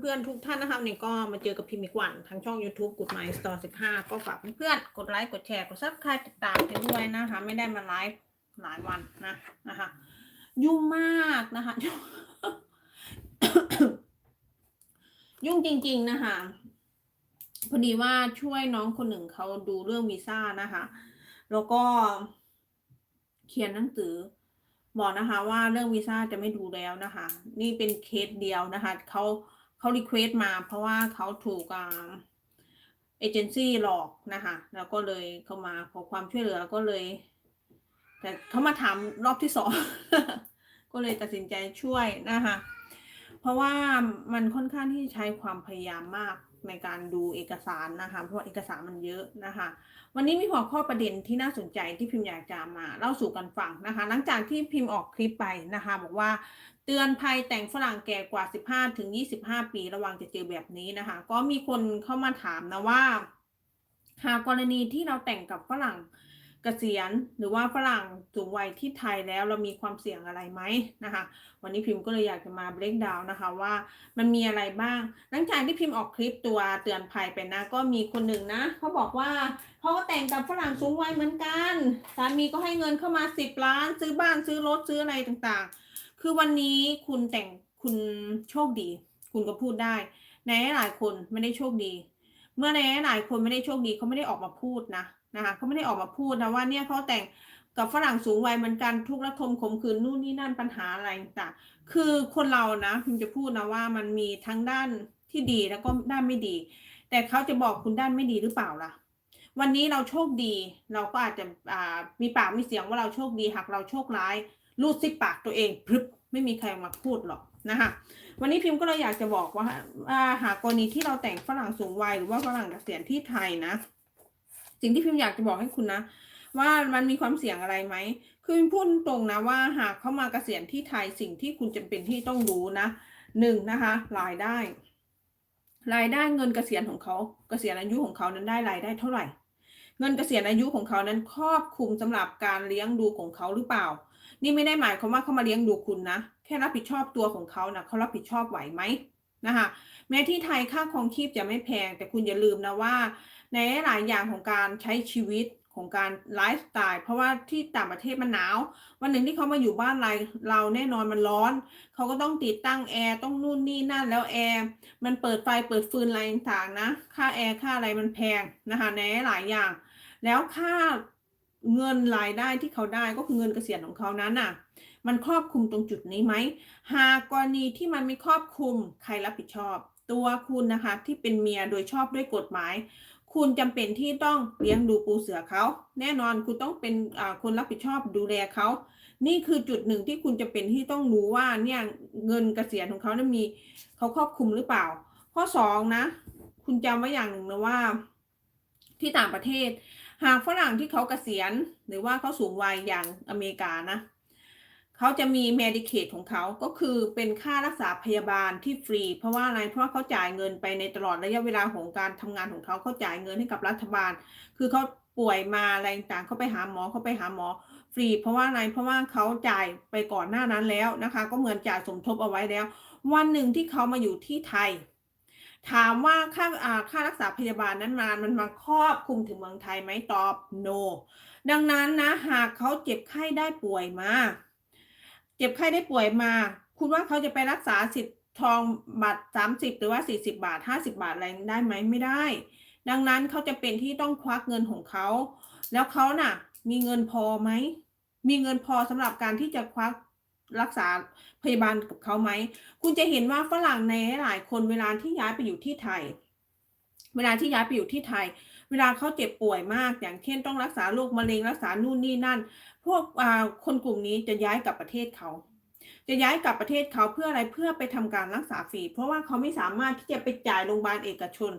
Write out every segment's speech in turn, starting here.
เพื่อนๆทุกท่านนะคะวันนี้ก็มาเจอกับพิมพ์อีกวันทางช่อง YouTube กดไมล์สตอร์สิบห้าก็ฝากเพื่อนๆกดไลค์กดแชร์กดซับสไครต์ติดตามกันด้วยนะคะ ไม่ได้มาไลฟ์หลายวันนะนะคะ ยุ่งมากนะคะ ยุ่งจริง ๆนะคะพอดีว่าช่วยน้องคนหนึ่งเขาดูเรื่องวีซ่านะคะ แล้วก็เขียนหนังสือบอกนะคะว่าเรื่องวีซ่าจะไม่ดูแล้วนะคะ นี่เป็นเคสเดียวนะคะเขา เขารีเควสมาเพราะว่าเขาถูกเอเจนซี่หลอกนะคะแล้วก็เลยเข้ามาขอความช่วยเหลือก็เลย แต่เขามาถามรอบที่สอง ก็เลยตัดสินใจช่วยนะคะเพราะว่ามันค่อนข้างที่ใช้ความพยายามมาก ในการดูเอกสารนะคะ เพราะว่าเอกสารมันเยอะนะคะ วันนี้มีหัวข้อประเด็นที่น่าสนใจที่พิมพ์อยากจะมาเล่าสู่กันฟังนะคะ หลังจากที่พิมพ์ออกคลิปไปนะคะ บอกว่าเตือนภัยแต่งฝรั่งแก่กว่า 15ถึง25 ปีระวังจะเจอแบบนี้นะคะ ก็มีคนเข้ามาถามนะว่า หากกรณีที่เราแต่งกับฝรั่ง กษียณหรือว่าฝรั่งสูงวัยที่ไทยแล้วเรามีความเสี่ยงอะไรไหมนะคะ วันนี้พิมพ์ก็เลยอยากจะมาเบรกดาวนะคะว่ามันมีอะไรบ้าง หลังจากที่พิมพ์ออกคลิปตัวเตือนภัยไปนะ ก็มีคนหนึ่งนะเขาบอกว่าเขาก็แต่งกับฝรั่งสูงวัยเหมือนกันสามีก็ให้เงินเข้ามาสิบล้าน ซื้อบ้านซื้อรถซื้ออะไรต่างๆ คือวันนี้คุณแต่งคุณโชคดี คุณก็พูดได้ในหลายคนไม่ได้โชคดี เมื่อในหลายคนไม่ได้โชคดีเขาไม่ได้ออกมาพูดนะ นะคะเขาไม่ได้ออกมาพูดนะว่าเนี่ยเขาแต่งกับฝรั่งสูงวัยเหมือนกันทุกระทมขมขืนนู่นนี่นั่นปัญหาอะไรต่างๆคือคนเรานะพิมจะพูดนะว่ามันมีทั้งด้านที่ดีแล้วก็ด้านไม่ดี แต่เขาจะบอกคุณด้านไม่ดีหรือเปล่าล่ะ วันนี้เราโชคดี เราก็อาจจะมีปากมีเสียงว่าเราโชคดีหากเราโชคร้ายรูดซิปปากตัวเองพรึบไม่มีใครมาพูดหรอกนะคะวันนี้พิมพ์ก็เลยอยากจะบอกว่าอ่าหากกรณีที่เราแต่งฝรั่งสูงวัยหรือว่าฝรั่งเกษียณที่ไทยนะ สิ่งที่พิมพ์อยากจะบอกให้คุณนะ ว่ามันมีความเสี่ยงอะไรไหม คือพิมพูดตรงนะว่าหากเข้ามาเกษียณที่ไทยสิ่งที่คุณจำเป็นที่ต้องรู้นะหนึ่งนะคะรายได้ รายได้เงินเกษียณของเขาเกษียณอายุของเขานั้นได้รายได้เท่าไหร่ เงินเกษียณอายุของเขานั้นครอบคลุมสำหรับการเลี้ยงดูของเขาหรือเปล่า นี่ไม่ได้หมายความว่าเขามาเลี้ยงดูคุณนะ แค่รับผิดชอบตัวของเขานะเขารับผิดชอบไหวไหม นะคะแม้ที่ไทยค่าครองชีพจะไม่แพง แต่คุณอย่าลืมนะว่า ในหลายอย่างของการใช้ชีวิตของการไลฟ์สไตล์เพราะว่าที่ต่างประเทศมันหนาว วันหนึ่งที่เขามาอยู่บ้านเราเราแน่นอนมันร้อน เขาก็ต้องติดตั้งแอร์ต้องนู่นนี่นั่นแล้วแอร์มันเปิดไฟเปิดฟืนอะไรต่างๆนะค่าแอร์ค่าอะไรมันแพงนะคะในหลายอย่าง แล้วค่าเงินรายได้ที่เขาได้ก็คือเงินเกษียณของเขานั้นน่ะ มันครอบคลุมตรงจุดนี้ไหม หากกรณีที่มันไม่ครอบคลุมใครรับผิดชอบ ตัวคุณนะคะที่เป็นเมียโดยชอบด้วยกฎหมาย คุณจำเป็นที่ต้องเลี้ยงดูปูเสือเขา แน่นอนคุณต้องเป็นคนรับผิดชอบดูแลเขา นี่คือจุดหนึ่งที่คุณจะเป็นที่ต้องรู้ว่าเนี่ยเงินเกษียณของเขานั้นมีเขาครอบคลุมหรือเปล่า ข้อสองนะ คุณจำไว้อย่างหนึ่งนะว่าที่ต่างประเทศ หากฝรั่งที่เขาเกษียณหรือว่าเขาสูงวัยอย่างอเมริกานะ เขาจะมี Medicaid ของเขาก็คือเป็นค่ารักษาพยาบาลที่ฟรี เพราะว่าอะไรเพราะว่าเขาจ่ายเงินไปในตลอดระยะเวลาของการทำงานของเขาเขาจ่ายเงินให้กับรัฐบาล คือเขาป่วยมาอะไรต่างเขาไปหาหมอเขาไปหาหมอฟรี เพราะว่าอะไรเพราะว่าเขาจ่ายไปก่อนหน้านั้นแล้วนะคะ ก็เหมือนจ่ายสมทบเอาไว้แล้ว วันหนึ่งที่เขามาอยู่ที่ไทย ถามว่าค่าอ่าค่ารักษาพยาบาลนั้นมามันมาครอบคลุมถึงเมืองไทยไหมตอบ no ดังนั้นนะหากเขาเจ็บไข้ได้ป่วยมา เจ็บไข้ได้ป่วยมา คุณว่าเขาจะไปรักษาสิทธิ์ทองบัตรสามสิบหรือว่าสี่สิบาทห้าสิบาทอะไรได้ไหมไม่ได้ ดังนั้นเขาจะเป็นที่ต้องควักเงินของเขา แล้วเขาน่ะ มีเงินพอไหม มีเงินพอสำหรับการที่จะควักรักษาพยาบาลกับเขาไหม คุณจะเห็นว่าฝรั่งในหลายคนเวลาที่ย้ายไปอยู่ที่ไทย เวลาที่ย้ายไปอยู่ที่ไทย เวลาเขาเจ็บป่วยมาก อย่างเช่นต้องรักษาโรคมะเร็งรักษานู่นนี่นั่น พวกคนกลุ่มนี้จะย้ายกลับประเทศเขาจะย้ายกลับประเทศเขาเพื่ออะไรเพื่อไปทำการรักษาฟรีเพราะว่าเขาไม่สามารถที่จะไปจ่ายโรงพยาบาลเอกชน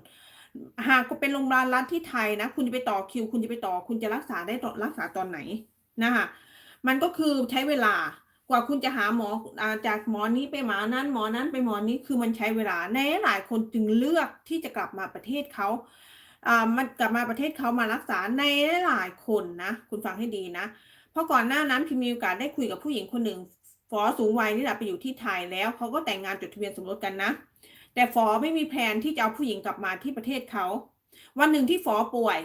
หากเป็นโรงพยาบาลรัฐที่ไทยนะ คุณจะไปต่อคิว คุณจะไปต่อ คุณจะรักษาได้ต่อรักษาตอนไหนนะคะมันก็คือใช้เวลากว่าคุณจะหาหมอจากหมอนี้ไปหมอนั้นหมอนั้นไปหมอนี้คือมันใช้เวลาในหลายคนจึงเลือกที่จะกลับมาประเทศเขาอ่ามันกลับมาประเทศเขามารักษาในหลายคนนะ คุณฟังให้ดีนะ เพราะก่อนหน้านั้นพิมมีโอกาสได้คุยกับผู้หญิงคนหนึ่งฟอสูงวัยนี่แหละไปอยู่ที่ไทยแล้วเขาก็แต่งงานจดทะเบียนสมรสกันนะ แต่ฝอไม่มีแผนที่จะเอาผู้หญิงกลับมาที่ประเทศเขาวันหนึ่งที่ฝอป่วย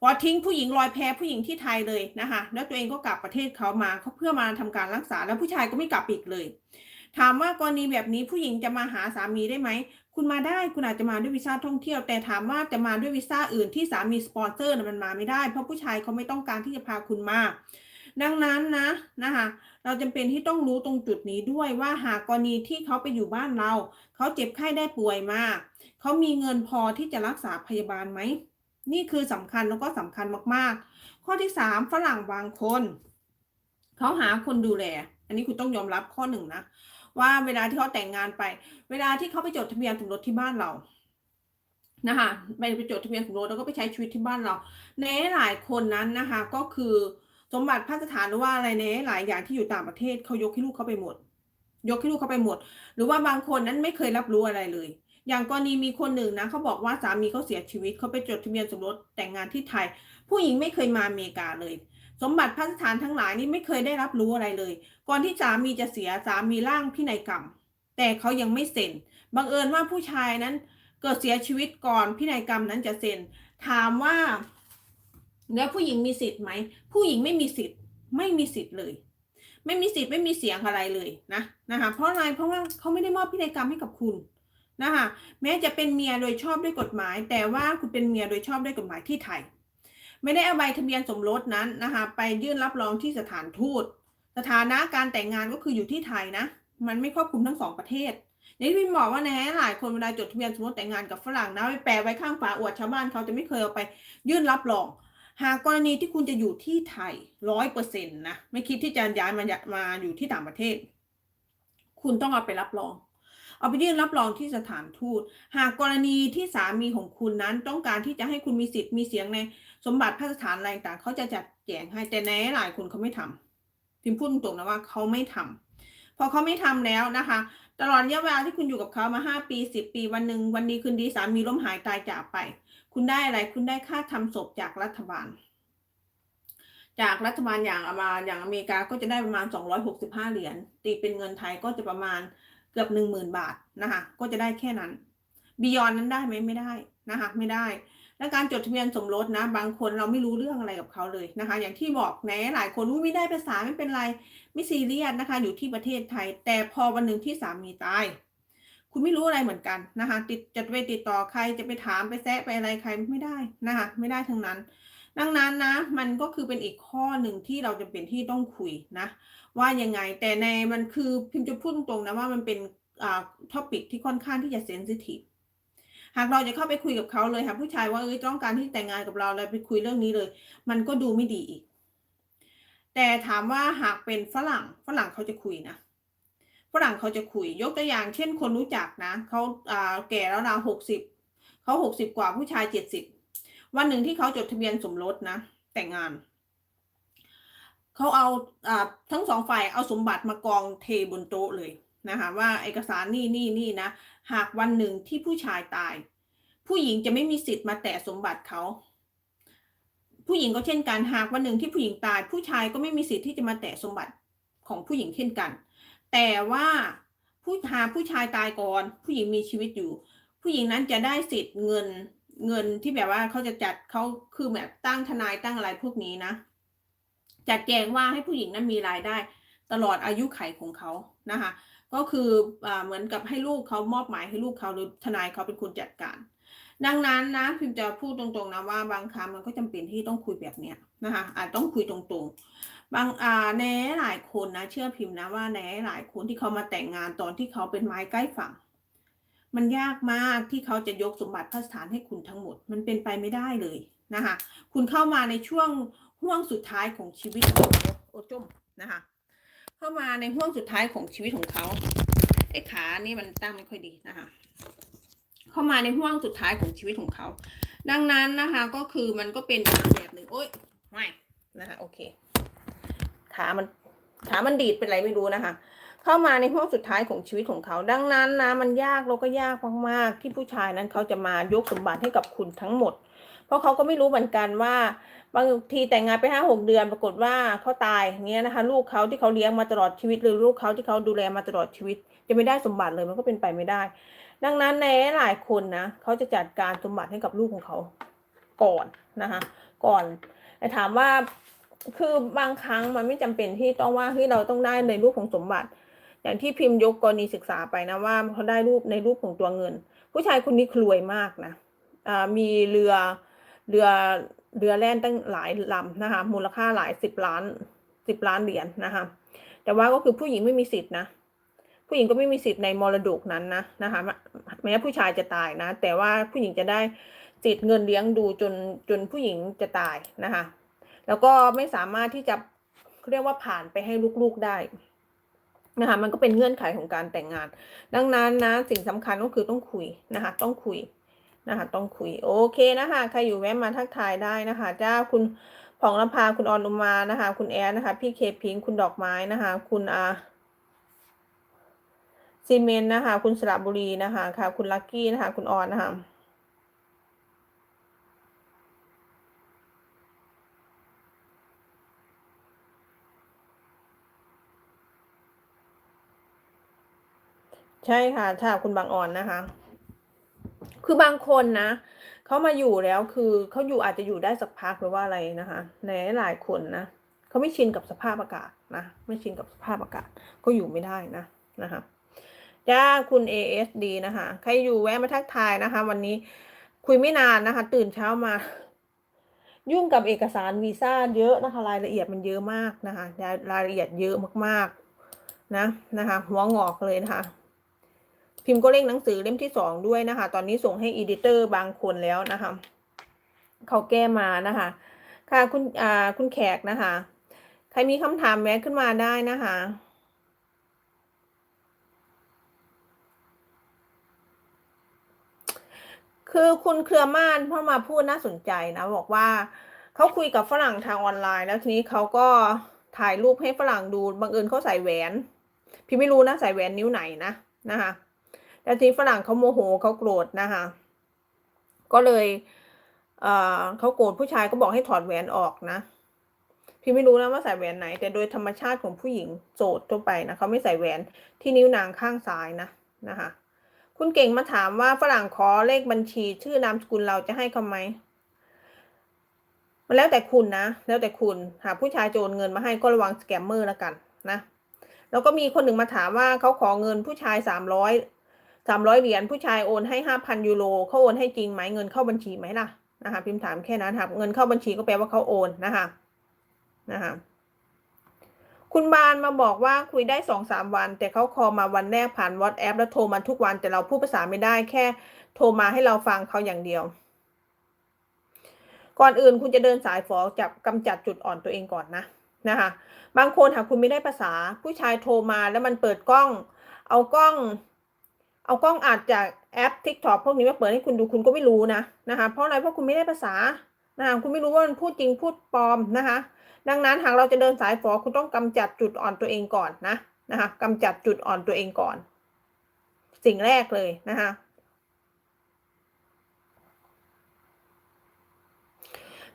ฝอทิ้งผู้หญิงลอยแพผู้หญิงที่ไทยเลยนะคะแล้วตัวเองก็กลับประเทศเขามาเขาเพื่อมาทำการรักษาแล้วผู้ชายก็ไม่กลับอีกเลย ถามว่ากรณีแบบนี้ผู้หญิงจะมาหาสามีได้ไหมคุณมาได้คุณอาจจะมาด้วยวีซ่าท่องเที่ยว แต่ถามว่าจะมาด้วยวีซ่าอื่นที่สามีสปอนเซอร์มันมาไม่ได้เพราะผู้ชายเขาไม่ต้องการที่จะพาคุณมา ดังนั้นนะนะคะเราจำเป็นที่ต้องรู้ตรงจุดนี้ด้วยว่าหากกรณีที่เขาไปอยู่บ้านเรา เขาเจ็บไข้ได้ป่วยมาเขามีเงินพอที่จะรักษาพยาบาลไหม นี่คือสำคัญแล้วก็สำคัญมากๆ ข้อที่สามฝรั่งบางคนเขาหาคนดูแล อันนี้คุณต้องยอมรับข้อหนึ่งนะว่าเวลาที่เขาแต่งงานไป เวลาที่เขาไปจดทะเบียนสมรสที่บ้านเรานะคะไปไปจดทะเบียนสมรสแล้วก็ไปใช้ชีวิตที่บ้านเราในหลายคนนั้นนะคะก็คือ สมบัติพระสถานหรือว่าอะไรในหลายอย่างที่อยู่ต่างประเทศเขายกให้ลูกเขาไปหมด ยกให้ลูกเขาไปหมด หรือว่าบางคนนั้นไม่เคยรับรู้อะไรเลย อย่างกรณีมีคนหนึ่งนะเขาบอกว่าสามีเขาเสียชีวิตเขาไปจดทะเบียนสมรสแต่งงานที่ไทย ผู้หญิงไม่เคยมาอเมริกาเลย สมบัติพระสถานทั้งหลายนี่ไม่เคยได้รับรู้อะไรเลย ก่อนที่สามีจะเสียสามีร่างพินัยกรรม แต่เขายังไม่เซ็นบังเอิญว่าผู้ชายนั้นเกิดเสียชีวิตก่อนพินัยกรรมนั้นจะเซ็นถามว่า แล้วผู้หญิงมีสิทธิ์ไหม ผู้หญิงไม่มีสิทธิ์ ไม่มีสิทธิ์เลย ไม่มีสิทธิ์ไม่มีเสียงอะไรเลยนะนะคะเพราะอะไรเพราะว่าเขาไม่ได้มอบพินัยกรรมให้กับคุณนะคะแม้จะเป็นเมียโดยชอบด้วยกฎหมาย แต่ว่าคุณเป็นเมียโดยชอบด้วยกฎหมายที่ไทย ไม่ได้เอาใบทะเบียนสมรสนั้นนะคะไปยื่นรับรองที่สถานทูต สถานะการแต่งงานก็คืออยู่ที่ไทยนะ มันไม่ครอบคลุมทั้งสองประเทศอย่างที่พี่บอกว่านหลายคนเวลาจดทะเบียนสมรสแต่งงานกับฝรั่งนะไปแปะไว้ข้างฝาอวดชาวบ้านเขาจะไม่เคยเอาไปยื่นรับรอง หากกรณีที่คุณจะอยู่ที่ไทยร้อยเปอร์เซ็นต์นะ ไม่คิดที่จะย้ายมามาอยู่ที่ต่างประเทศ คุณต้องเอาไปรับรอง เอาไปยื่นรับรองที่สถานทูต หากกรณีที่สามีของคุณนั้นต้องการที่จะให้คุณมีสิทธิ์มีเสียงในสมบัติพระสถานอะไรต่างเขาจะจัดแจงให้แต่ในหลายคนเขาไม่ทำพิมพ์พูดตรงๆนะว่าเขาไม่ทำพอเขาไม่ทำแล้วนะคะ ตลอดระยะเวลาที่คุณอยู่กับเขามาห้าปีสิบปีวันหนึ่งวันดีคืนดีสามีล้มหายตายจากไป คุณได้อะไรคุณได้ค่าทำศพจากรัฐบาล จากรัฐบาลอย่างมาอย่างอเมริกาก็จะได้ประมาณสองร้อยหกสิบห้าเหรียญตีเป็นเงินไทยก็จะประมาณเกือบหนึ่งหมื่นบาทนะคะก็จะได้แค่นั้นบียอนนั้นได้ไหมไม่ได้นะคะไม่ได้ และการจดทะเบียนสมรสนะ บางคนเราไม่รู้เรื่องอะไรกับเขาเลยนะคะ อย่างที่บอกแหนหลายคนรู้ไม่ได้ภาษาไม่เป็นไรไม่ซีเรียสนะคะ อยู่ที่ประเทศไทย แต่พอวันหนึ่งที่สามีตาย คุณไม่รู้อะไรเหมือนกันนะคะ ติดจะไปติดต่อใครจะไปถามไปแซะไปอะไรใครไม่ได้นะคะ ไม่ได้ทั้งนั้น ดังนั้นนะมันก็คือเป็นอีกข้อหนึ่งที่เราจะเป็นที่ต้องคุยนะ ว่ายังไงแต่ในมันคือพิมพ์จะพูดตรงๆนะว่ามันเป็นอ่าท็อปิกที่ค่อนข้างที่จะเซนซิทีฟหากเราจะเข้าไปคุยกับเขาเลยค่ะผู้ชายว่าเอ้ยต้องการที่แต่งงานกับเราแล้วไปคุยเรื่องนี้เลย มันก็ดูไม่ดีอีก แต่ถามว่าหากเป็นฝรั่งฝรั่งเขาจะคุยนะ ฝรั่งเขาจะคุยยกตัวอย่าง เช่นคนรู้จักนะเขาแก่แล้วราวหกสิบเขาหกสิบกว่าผู้ชายเจ็ดสิบวันหนึ่งที่เขาจดทะเบียนสมรสนะ แต่งงานเขาเอาอ่าทั้งสองฝ่ายเอาสมบัติมากองเทบนโต๊ะเลยนะคะว่าเอกสารนี่นี่นี่นะ หากวันหนึ่งที่ผู้ชายตาย ผู้หญิงจะไม่มีสิทธิ์มาแตะสมบัติเขาผู้หญิงก็เช่นกันหากวันหนึ่งที่ผู้หญิงตาย ผู้ชายก็ไม่มีสิทธิ์ที่จะมาแตะสมบัติของผู้หญิงเช่นกัน แต่ว่าผู้หาผู้ชายตายก่อน ผู้หญิงมีชีวิตอยู่ ผู้หญิงนั้นจะได้สิทธิ์เงินเงินที่แบบว่าเขาจะจัดเขาคือแบบตั้งทนายตั้งอะไรพวกนี้นะจัดแจงว่าให้ผู้หญิงนั้นมีรายได้ ตลอดอายุไขของเขานะคะ ก็คืออเหมือนกับให้ลูกเขามอบหมายให้ลูกเขาหรือทนายเขาเป็นคนจัดการ ดังนั้นนะพิมจะพูดตรงๆนะว่าบางครั้งมันก็จำเป็นที่ต้องคุยแบบเนี้ยนะคะอาจต้องคุยตรงๆ บางอ่าในหลายคนนะ เชื่อพิมพ์นะว่าในหลายคนที่เขามาแต่งงานตอนที่เขาเป็นไม้ใกล้ฝั่ง มันยากมากที่เขาจะยกสมบัติพระสถานให้คุณทั้งหมด มันเป็นไปไม่ได้เลยนะคะคุณเข้ามาในช่วงห่วงสุดท้ายของชีวิตของโอจมนะคะเข้ามาในห่วงสุดท้ายของชีวิตของเขาไอ้ขานี่มันตั้งไม่ค่อยดีนะคะ เข้ามาในห่วงสุดท้ายของชีวิตของเขา ดังนั้นนะคะก็คือมันก็เป็นแบบหนึ่งโอ๊ยไม่นะคะโอเคขามันขามันดีดเป็นไรไม่รู้นะคะ เข้ามาในห่วงสุดท้ายของชีวิตของเขา ดังนั้นนะมันยากเราก็ยากมากๆที่ผู้ชายนั้นเขาจะมายกสมบัติให้กับคุณทั้งหมด เพราะเขาก็ไม่รู้เหมือนกันว่า บางทีแต่งงานไปห้าหกเดือนปรากฏว่าเขาตายเงี้ยนะคะ ลูกเขาที่เขาเลี้ยงมาตลอดชีวิตหรือลูกเขาที่เขาดูแลมาตลอดชีวิต จะไม่ได้สมบัติเลยมันก็เป็นไปไม่ได้ ดังนั้นในหลายคนนะเขาจะจัดการสมบัติให้กับลูกของเขาก่อนนะคะก่อนแต่ถามว่าคือบางครั้งมันไม่จำเป็นที่ต้องว่าที่เราต้องได้ในรูปของสมบัติ อย่างที่พิมพ์ยกกรณีศึกษาไปนะว่าเขาได้รูปในรูปของตัวเงิน ผู้ชายคนนี้รวยมากนะอ่ามีเรือ เรือเรือแล่นตั้งหลายลำนะคะ มูลค่าหลายสิบล้านสิบล้านเหรียญนะคะ แต่ว่าก็คือผู้หญิงไม่มีสิทธินะ ผู้หญิงก็ไม่มีสิทธิ์ในมรดกนั้นนะนะคะแม้ผู้ชายจะตายนะ แต่ว่าผู้หญิงจะได้สิทธิ์เงินเลี้ยงดูจนจนผู้หญิงจะตายนะคะ แล้วก็ไม่สามารถที่จะเรียกว่าผ่านไปให้ลูกๆได้นะคะมันก็เป็นเงื่อนไขของการแต่งงาน ดังนั้นนะสิ่งสำคัญก็คือต้องคุยนะคะ ต้องคุย นะคะ ต้องคุยโอเคนะคะใครอยู่แวะมาทักทายได้นะคะ เจ้าคุณผ่องลำพาคุณออนอุมานะคะ คุณแอนนะคะ พี่เคพิงคุณดอกไม้นะคะ คุณอาซีเมนนะคะ คุณสระบุรีนะคะค่ะ คุณลักกี้นะคะ คุณออนนะคะใช่ค่ะค่ะคุณบางอ่อนนะคะ คือบางคนนะเขามาอยู่แล้วคือเขาอยู่อาจจะอยู่ได้สักพักหรือว่าอะไรนะคะในหลายคนนะเขาไม่ชินกับสภาพอากาศนะไม่ชินกับสภาพอากาศก็อยู่ไม่ได้นะนะคะจ้าคุณ ASD นะคะ ใครอยู่แวะมาทักทายนะคะ วันนี้คุยไม่นานนะคะ ตื่นเช้ามา ยุ่งกับเอกสารวีซ่าเยอะนะคะ รายละเอียดมันเยอะมากนะคะรายละเอียดเยอะมากๆนะนะคะ หัวงอกเลยนะคะ พิมพ์ก็เร่งหนังสือเล่มที่สองด้วยนะคะ ตอนนี้ส่งให้อีดิเตอร์บางคนแล้วนะคะเขาแก้มานะคะ ค่ะคุณอ่าคุณแขกนะคะ ใครมีคำถามแวะขึ้นมาได้นะคะคือคุณเครือม่านเข้ามาพูดน่าสนใจนะ บอกว่าเขาคุยกับฝรั่งทางออนไลน์ แล้วทีนี้เขาก็ถ่ายรูปให้ฝรั่งดูบังเอิญเขาใส่แหวน พี่ไม่รู้นะใส่แหวนนิ้วไหนนะนะคะ แต่ทีฝรั่งเขาโมโหเขาโกรธนะคะ ก็เลยเอ่อเขาโกรธผู้ชายก็บอกให้ถอดแหวนออกนะ พี่ไม่รู้นะว่าใส่แหวนไหน แต่โดยธรรมชาติของผู้หญิงโสดทั่วไปนะเขาไม่ใส่แหวนที่นิ้วนางข้างซ้ายนะนะคะ คุณเก่งมาถามว่าฝรั่งขอเลขบัญชี ชื่อนามสกุลเราจะให้เขาไหมมันแล้วแต่คุณนะ แล้วแต่คุณหากผู้ชายโจรเงินมาให้ก็ระวังสแกมเมอร์แล้วกันนะ แล้วก็มีคนหนึ่งมาถามว่าเขาขอเงินผู้ชายสามร้อย สามร้อยเหรียญผู้ชายโอนให้ห้าพันยูโรเขาโอนให้จริงไหมเงินเข้าบัญชีไหมล่ะนะคะพิมพ์ถามแค่นั้นครับเงินเข้าบัญชีก็แปลว่าเขาโอนนะคะนะคะคุณบานมาบอกว่าคุยได้สองสามวัน แต่เขาคอมาวันแรกผ่านวอตแอปแล้วโทรมาทุกวันแต่เราพูดภาษาไม่ได้แค่โทรมาให้เราฟังเขาอย่างเดียว ก่อนอื่นคุณจะเดินสายฝอจับกำจัดจุดอ่อนตัวเองก่อนนะนะคะ บางคนหากคุณไม่ได้ภาษา ผู้ชายโทรมาแล้วมันเปิดกล้อง เอากล้อง เอากล้องอาจจากแอป TikTok พวกนี้มาเปิดให้คุณดูคุณก็ไม่รู้นะนะคะ เพราะอะไรเพราะคุณไม่ได้ภาษานะคะคุณไม่รู้ว่ามันพูดจริงพูดปลอมนะคะ ดังนั้นหากเราจะเดินสายฝอคุณต้องกำจัดจุดอ่อนตัวเองก่อนนะนะคะกำจัดจุดอ่อนตัวเองก่อน สิ่งแรกเลยนะคะ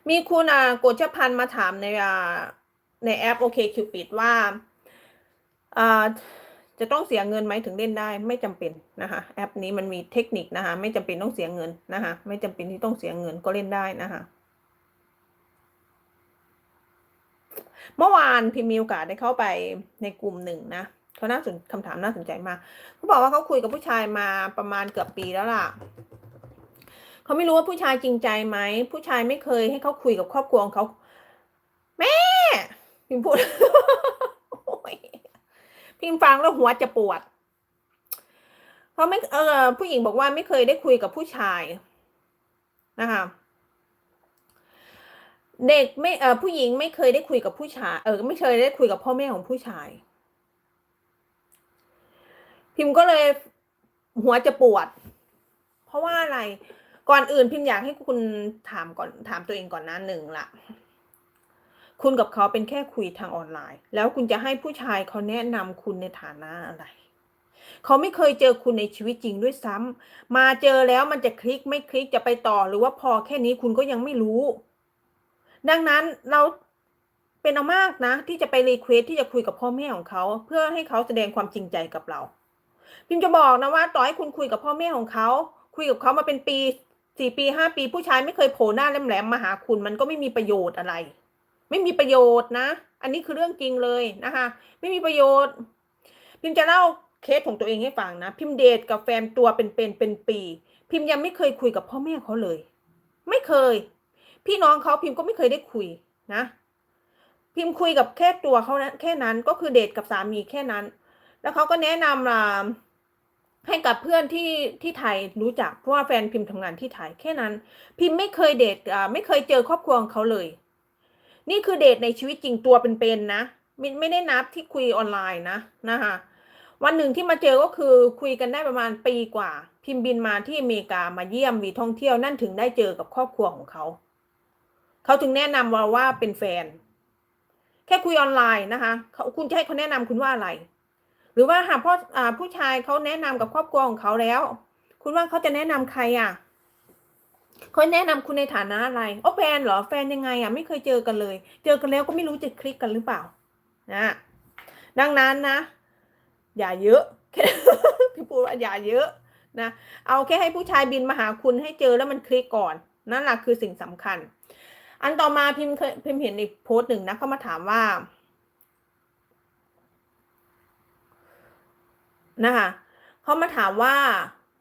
มีคุณอ่ากฎชพันธ์มาถามในอ่าในแอปโอเคคิวปิดว่าอ่า จะต้องเสียเงินไหมถึงเล่นได้ไม่จำเป็นนะคะแอปนี้มันมีเทคนิคนะคะไม่จำเป็นต้องเสียเงินนะคะไม่จำเป็นที่ต้องเสียเงินก็เล่นได้นะคะเมื่อวานพิมมีโอกาสได้เข้าไปในกลุ่มหนึ่งนะเขาน่าสนคำถามน่าสนใจมากเขาบอกว่าเขาคุยกับผู้ชายมาประมาณเกือบปีแล้วล่ะเขาไม่รู้ว่าผู้ชายจริงใจไหมผู้ชายไม่เคยให้เขาคุยกับครอบครัวของเขาแม่พิมพูด พิมฟังแล้วหัวจะปวดเขาไม่เออผู้หญิงบอกว่าไม่เคยได้คุยกับผู้ชายนะคะเด็กไม่เออผู้หญิงไม่เคยได้คุยกับผู้ชายเออไม่เคยได้คุยกับพ่อแม่ของผู้ชาย พิมพ์ก็เลยหัวจะปวด เพราะว่าอะไรก่อนอื่นพิมพ์อยากให้คุณถามก่อนถามตัวเองก่อนนะหนึ่งละ คุณกับเขาเป็นแค่คุยทางออนไลน์ แล้วคุณจะให้ผู้ชายเขาแนะนำคุณในฐานะอะไร เขาไม่เคยเจอคุณในชีวิตจริงด้วยซ้ำมาเจอแล้วมันจะคลิกไม่คลิกจะไปต่อหรือว่าพอแค่นี้คุณก็ยังไม่รู้ ดังนั้นเราเป็นเอามากนะ ที่จะไปรีเควสที่จะคุยกับพ่อแม่ของเขา เพื่อให้เขาแสดงความจริงใจกับเรา พิมจะบอกนะว่าต่อให้คุณคุยกับพ่อแม่ของเขา คุยกับเขามาเป็นปีสี่ปีห้าปี ผู้ชายไม่เคยโผล่หน้าแหลมๆมาหาคุณ มันก็ไม่มีประโยชน์อะไร ไม่มีประโยชน์นะ อันนี้คือเรื่องจริงเลยนะคะ ไม่มีประโยชน์ พิมจะเล่าเคสของตัวเองให้ฟังนะ พิมเดทกับแฟนตัวเป็นเป็นเป็นปี พิมยังไม่เคยคุยกับพ่อแม่เขาเลย ไม่เคย พี่น้องเขาพิมก็ไม่เคยได้คุยนะ พิมคุยกับแค่ตัวเขานะแค่นั้นก็คือเดทกับสามีแค่นั้น แล้วเขาก็แนะนำอ่าให้กับเพื่อนที่ที่ไทยรู้จักเพราะว่าแฟนพิมพ์ทำงานที่ไทยแค่นั้น พิมไม่เคยเดทไม่เคยเจอครอบครัวของเขาเลย นี่คือเดทในชีวิตจริงตัวเป็นๆนะไม่ไม่ได้นับที่คุยออนไลน์นะนะคะวันหนึ่งที่มาเจอก็คือคุยกันได้ประมาณปีกว่า พิมพ์บินมาที่อเมริกามาเยี่ยมวีท่องเที่ยวนั่นถึงได้เจอกับครอบครัวของเขา เขาถึงแนะนำว่าว่าเป็นแฟน แค่คุยออนไลน์นะคะเขาคุณจะให้เขาแนะนำคุณว่าอะไร หรือว่าหากพ่อผู้ชายเขาแนะนำกับครอบครัวของเขาแล้ว คุณว่าเขาจะแนะนำใครอะ เขาแนะนำคุณในฐานะอะไรโอ้แฟนเหรอแฟนยังไงอะไม่เคยเจอกันเลย เจอกันแล้วก็ไม่รู้จะคลิกกันหรือเปล่า นะ ดังนั้นนะ อย่าเยอะพี่พูดว่าอย่าเยอะนะเอาแค่ให้ผู้ชายบินมาหาคุณให้เจอแล้วมันคลิกก่อน นั่นแหละคือสิ่งสำคัญ อันต่อมาพิมพ์เคยพิมพ์เห็นอีกโพสต์หนึ่งนะเขามาถามว่านะคะเขามาถามว่า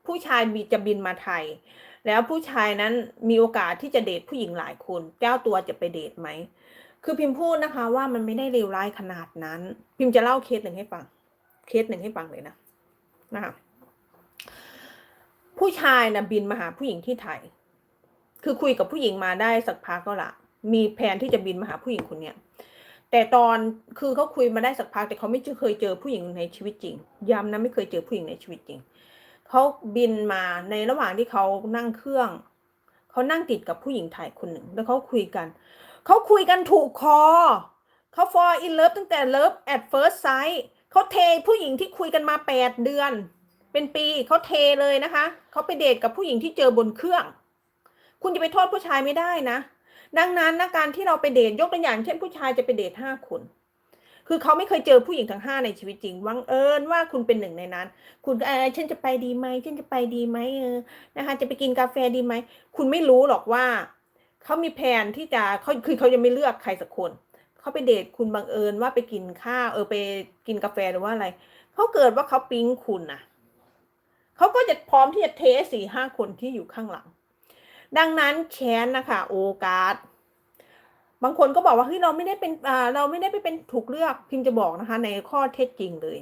ผู้ชายมีจะบินมาไทย แล้วผู้ชายนั้นมีโอกาสที่จะเดทผู้หญิงหลายคน เจ้าตัวจะไปเดทไหม คือพิมพ์พูดนะคะว่ามันไม่ได้เลวร้ายขนาดนั้น พิมพ์จะเล่าเคสหนึ่งให้ฟัง เคสหนึ่งให้ฟังเลยนะนะคะผู้ชายนะบินมาหาผู้หญิงที่ไทย คือคุยกับผู้หญิงมาได้สักพักก็ละ มีแผนที่จะบินมาหาผู้หญิงคนเนี้ยแต่ตอนคือเขาคุยมาได้สักพักแต่เขาไม่เคยเจอผู้หญิงในชีวิตจริง ย้ำนะไม่เคยเจอผู้หญิงในชีวิตจริง เขาบินมาในระหว่างที่เขานั่งเครื่อง เขานั่งติดกับผู้หญิงไทยคนหนึ่ง แล้วเขาคุยกัน เขาคุยกันถูกคอ เขา fall in love ตั้งแต่ love at first sight เขาเทผู้หญิงที่คุยกันมาแปดเดือน เป็นปีเขาเทเลยนะคะ เขาไปเดทกับผู้หญิงที่เจอบนเครื่อง คุณจะไปโทษผู้ชายไม่ได้นะ ดังนั้นนะการที่เราไปเดทยกตัวอย่างเช่นผู้ชายจะไปเดทห้าคน คือเขาไม่เคยเจอผู้หญิงทั้งห้าในชีวิตจริงวังเอิญว่าคุณเป็นหนึ่งในนั้น คุณเออฉันจะไปดีไหมฉันจะไปดีไหมเออนะคะจะไปกินกาแฟดีไหม คุณไม่รู้หรอกว่าเขามีแผนที่จะเขาคือเขาจะไม่เลือกใครสักคนเขาไปเดทคุณบังเอิญว่าไปกินข้าวเออไปกินกาแฟหรือว่าอะไรเขาเกิดว่าเขาปิ๊งคุณนะเขาก็จะพร้อมที่จะเทสี่ห้าคนที่อยู่ข้างหลัง ดังนั้นแชนนะคะ โอกาส บางคนก็บอกว่าเฮ้ยเราไม่ได้เป็นเราไม่ได้ไปเป็นถูกเลือกพิมจะบอกนะคะ ในข้อเท็จจริงเลย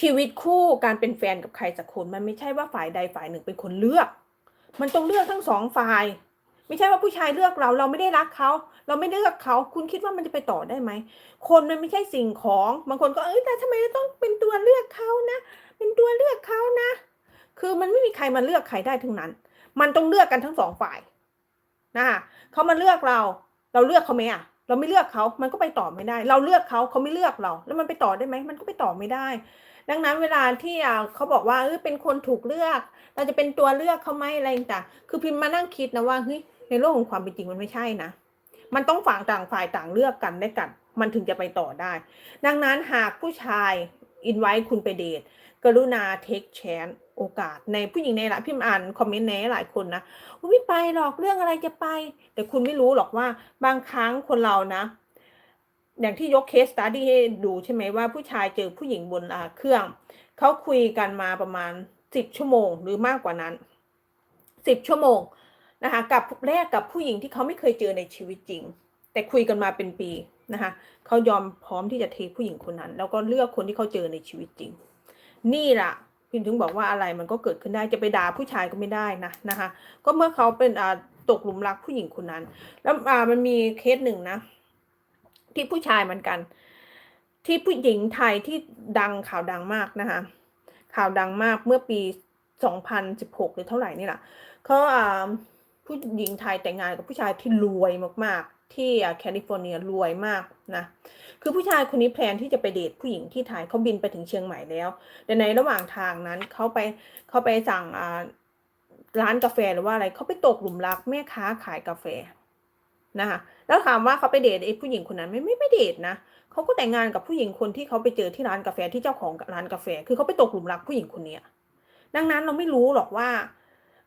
ชีวิตคู่การเป็นแฟนกับใครสักคนมันไม่ใช่ว่าฝ่ายใดฝ่ายหนึ่งเป็นคนเลือก มันต้องเลือกทั้งสองฝ่าย ไม่ใช่ว่าผู้ชายเลือกเราเราไม่ได้รักเขาเราไม่เลือกเขาคุณคิดว่ามันจะไปต่อได้ไหมคนมันไม่ใช่สิ่งของบางคนก็เอ้ยแต่ทำไมเราต้องเป็นตัวเลือกเขานะ เป็นตัวเลือกเขานะ คือมันไม่มีใครมาเลือกใครได้ทั้งนั้น มันต้องเลือกกันทั้งสองฝ่าย นะคะเขามาเลือกเรา เราเลือกเขาไหมอะเราไม่เลือกเขามันก็ไปต่อไม่ได้ เราเลือกเขาเขาไม่เลือกเรา แล้วมันไปต่อได้ไหมมันก็ไปต่อไม่ได้ ดังนั้นเวลาที่อ่าเขาบอกว่าเออเป็นคนถูกเลือก เราจะเป็นตัวเลือกเขาไหมอะไรต่างคือพิมพ์มานั่งคิดนะว่าเฮ้ยในโลกของความเป็นจริงมันไม่ใช่นะ มันต้องฝั่งต่างฝ่ายต่างเลือกกันได้กัน มันถึงจะไปต่อได้ ดังนั้นหากผู้ชายอินไว้คุณไปเดทกรุณาเทคแชน โอกาสในผู้หญิงในหลายพิมพ์อ่านคอมเมนต์ในหลายคนนะไม่ไปหรอกเรื่องอะไรจะไป แต่คุณไม่รู้หรอกว่าบางครั้งคนเรานะ อย่างที่ยกเคสตัดดี้ให้ดูใช่ไหมว่าผู้ชายเจอผู้หญิงบนเครื่อง เขาคุยกันมาประมาณสิบชั่วโมงหรือมากกว่านั้นสิบชั่วโมงนะคะกับแรกกับผู้หญิงที่เขาไม่เคยเจอในชีวิตจริง แต่คุยกันมาเป็นปีนะคะเขายอมพร้อมที่จะเทผู้หญิงคนนั้น แล้วก็เลือกคนที่เขาเจอในชีวิตจริง นี่แหละ พิมถึงบอกว่าอะไรมันก็เกิดขึ้นได้จะไปด่าผู้ชายก็ไม่ได้นะนะคะ ก็เมื่อเขาเป็นอ่าตกหลุมรักผู้หญิงคนนั้น แล้วอ่ามันมีเคสหนึ่งนะ ที่ผู้ชายเหมือนกัน ที่ผู้หญิงไทยที่ดังข่าวดังมากนะคะ ข่าวดังมากเมื่อปี 2016 หรือเท่าไหร่นี่แหละเขาอ่าผู้หญิงไทยแต่งงานกับผู้ชายที่รวยมากๆ ที่แคลิฟอร์เนียรวยมากนะคือผู้ชายคนนี้แพลนที่จะไปเดทผู้หญิงที่ไทยเขาบินไปถึงเชียงใหม่แล้ว แต่ในระหว่างทางนั้นเขาไปเขาไปสั่งร้านกาแฟหรือว่าอะไรเขาไปตกหลุมรักแม่ค้าขายกาแฟนะคะแล้วถามว่าเขาไปเดทไอ้ผู้หญิงคนนั้นไม่ไม่ไม่เดทนะเขาก็แต่งงานกับผู้หญิงคนที่เขาไปเจอที่ร้านกาแฟที่เจ้าของร้านกาแฟ คือเขาไปตกหลุมรักผู้หญิงคนเนี้ยดังนั้นเราไม่รู้หรอกว่า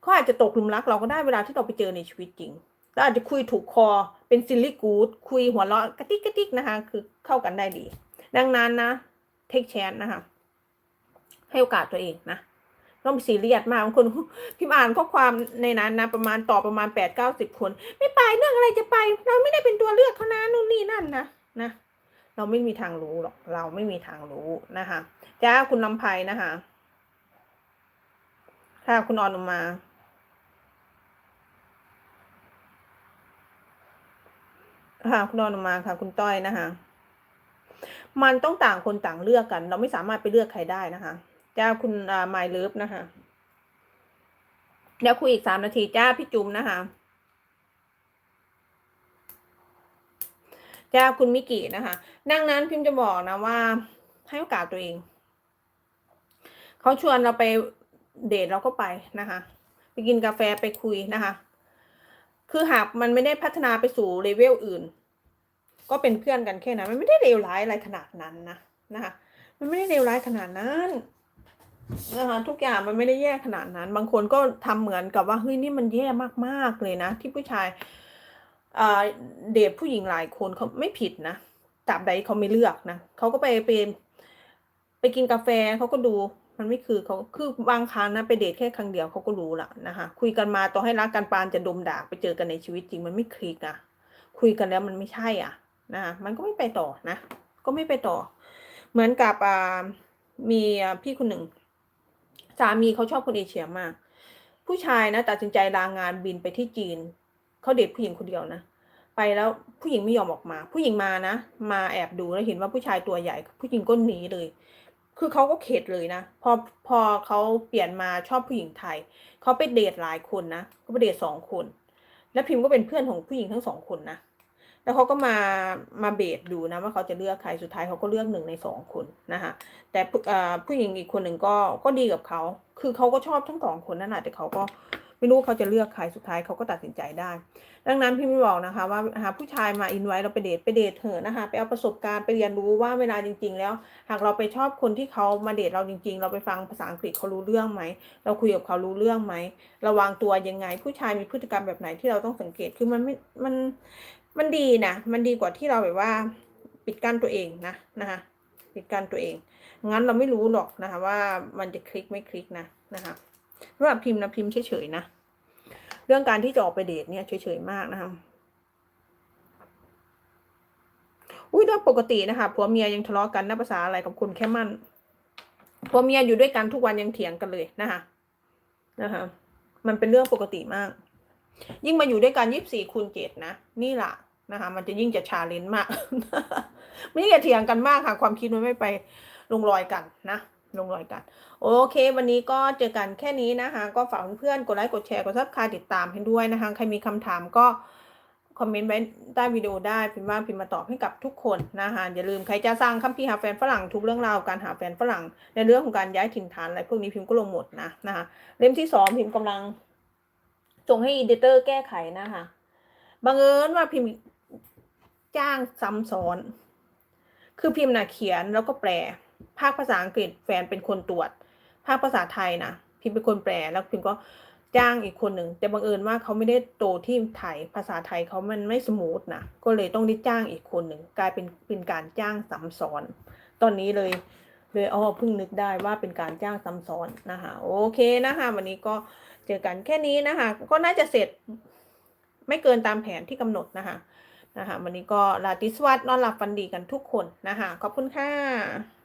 เขาอาจจะตกหลุมรักเราก็ได้เวลาที่เราไปเจอในชีวิตจริง แล้วอาจจะคุยถูกคอเป็นซิลลี่กูดคุยหัวเราะกระติกกระติกนะคะ คือเข้ากันได้ดี ดังนั้นนะเทคแชนนะคะ ให้โอกาสตัวเองนะต้องซีเรียสมากบางคนพิมพ์อ่านข้อความในนั้นนะประมาณต่อประมาณแปดเก้าสิบคน ไม่ไปเรื่องอะไรจะไป เราไม่ได้เป็นตัวเลือกเขานะนู่นนี่นั่นนะนะเราไม่มีทางรู้หรอกเราไม่มีทางรู้นะคะจ้าคุณลำไพนะคะค่ะคุณออนมา ค่ะคุณออนออกมาค่ะ คุณต้อยนะคะ มันต้องต่างคนต่างเลือกกัน เราไม่สามารถไปเลือกใครได้นะคะจ้าคุณอ่าไมเลิฟนะคะเดี๋ยวคุยอีกสามนาทีจ้าพี่จุ๋มนะคะจ้าคุณมิกินะคะ ดังนั้นพิมพ์จะบอกนะว่า ให้โอกาสตัวเอง เขาชวนเราไปเดทเราก็ไปนะคะ ไปกินกาแฟไปคุยนะคะ คือหากมันไม่ได้พัฒนาไปสู่เลเวลอื่น ก็เป็นเพื่อนกันแค่นั้นมันไม่ได้เลวร้ายอะไรขนาดนั้นนะนะคะมันไม่ได้เลวร้ายขนาดนั้นนะคะทุกอย่างมันไม่ได้แย่ขนาดนั้น บางคนก็ทำเหมือนกับว่าเฮ้ยนี่มันแย่มากๆเลยนะ ที่ผู้ชายเดทผู้หญิงหลายคนเขาไม่ผิดนะตราบใดเขาไม่เลือกนะเขาก็ไปเป็นไปกินกาแฟเขาก็ดู มันไม่คือเขาคือบางครั้งนะไปเดทแค่ครั้งเดียวเขาก็รู้ละนะคะคุยกันมาต่อให้รักกันปานจะดมด่าไปเจอกันในชีวิตจริงมันไม่คลิกอะคุยกันแล้วมันไม่ใช่อะนะคะมันก็ไม่ไปต่อนะ ก็ไม่ไปต่อ เหมือนกับอ่ามีพี่คนหนึ่งสามีเขาชอบคนเอเชียมาก ผู้ชายนะตัดสินใจลางานบินไปที่จีนเขาเดทผู้หญิงคนเดียวนะไปแล้วผู้หญิงไม่ยอมออกมา ผู้หญิงมานะ มาแอบดูแล้วเห็นว่าผู้ชายตัวใหญ่ ผู้หญิงก็หนีเลย คือเขาก็เข็ดเลยนะ พอพอเขาเปลี่ยนมาชอบผู้หญิงไทย เขาไปเดทหลายคนนะเขาไปเดทสองคน แล้วพิมพ์ก็เป็นเพื่อนของผู้หญิงทั้งสองคนนะ แล้วเขาก็มามาเบทดูนะว่าเขาจะเลือกใครสุดท้ายเขาก็เลือกหนึ่งในสองคนนะคะแต่ผู้อ่าผู้หญิงอีกคนหนึ่งก็ก็ดีกับเขา คือเขาก็ชอบทั้งสองคนนั่นแหละแต่เขาก็ ไม่รู้เขาจะเลือกใครสุดท้ายเขาก็ตัดสินใจได้ ดังนั้นพี่ไม่บอกนะคะว่าหาผู้ชายมาอินไว้เราไปเดทไปเดทเถอะนะคะไปเอาประสบการณ์ไปเรียนรู้ว่าเวลาจริง ๆ แล้ว หากเราไปชอบคนที่เขามาเดทเราจริง ๆ เราไปฟังภาษาอังกฤษเขารู้เรื่องไหมเราคุยกับเขารู้เรื่องไหมระวังตัวยังไง ผู้ชายมีพฤติกรรมแบบไหนที่เราต้องสังเกตคือมันไม่มันมันดีนะมันดีกว่าที่เราแบบว่าปิดกั้นตัวเองนะนะคะปิดกั้นตัวเอง งั้นเราไม่รู้หรอกนะคะว่ามันจะคลิกไม่คลิกนะนะคะ สำหรับพิมพ์นะพิมพ์เฉยๆนะเรื่องการที่จะออกไปเดทเนี่ยเฉยๆมากนะคะอุ้ยโดยปกตินะคะผัวเมียยังทะเลาะกันนะภาษาอะไรกับคุณแค่มั่นผัวเมียอยู่ด้วยกันทุกวันยังเถียงกันเลยนะคะนะคะ มันเป็นเรื่องปกติมาก ยิ่งมาอยู่ด้วยกันยี่สิบสี่คูณเจ็ดนะนี่แหละนะคะ มันจะยิ่งจะชาเลนจ์มากไม่ยิ่งจะเถียงกันมากค่ะ ความคิดมันไม่ไปลงรอยกันนะ ลงรอยกัน โอเค วันนี้ก็เจอกันแค่นี้นะคะ ก็ฝากเพื่อนๆกดไลค์กดแชร์กดซับสไครต์ติดตามให้ด้วยนะคะ ใครมีคำถามก็คอมเมนต์ไว้ใต้วิดีโอได้พิมพ์ว่าพิมพ์มาตอบให้กับทุกคนนะคะอย่าลืมใครจะสร้างคัมภีร์หาแฟนฝรั่งทุกเรื่องราวการหาแฟนฝรั่ง ในเรื่องของการย้ายถิ่นฐานอะไรพวกนี้พิมพ์ก็ลงหมดนะนะคะเล่มที่สองพิมพ์กำลังส่งให้อีเดเตอร์แก้ไขนะคะบังเอิญว่าพิมพ์จ้างซ้ำซ้อน คือพิมพ์น่ะเขียนแล้วก็แปล ภาคภาษาอังกฤษแฟนเป็นคนตรวจ ภาคภาษาไทยนะพิมพ์เป็นคนแปลแล้วพิมพ์ก็จ้างอีกคนหนึ่งแต่บังเอิญว่าเขาไม่ได้โตที่ไทยภาษาไทยเขามันไม่สมูทนะก็เลยต้องได้จ้างอีกคนหนึ่งกลายเป็นเป็นการจ้างซ้ำซ้อน ตอนนี้เลยเลยอ๋อเพิ่งนึกได้ว่าเป็นการจ้างซ้ำซ้อนนะคะโอเคนะคะวันนี้ก็เจอกันแค่นี้นะคะ ก็น่าจะเสร็จไม่เกินตามแผนที่กำหนดนะคะนะคะวันนี้ก็ลาติสวัสดนอนหลับฝันดีกันทุกคนนะคะขอบคุณค่ะ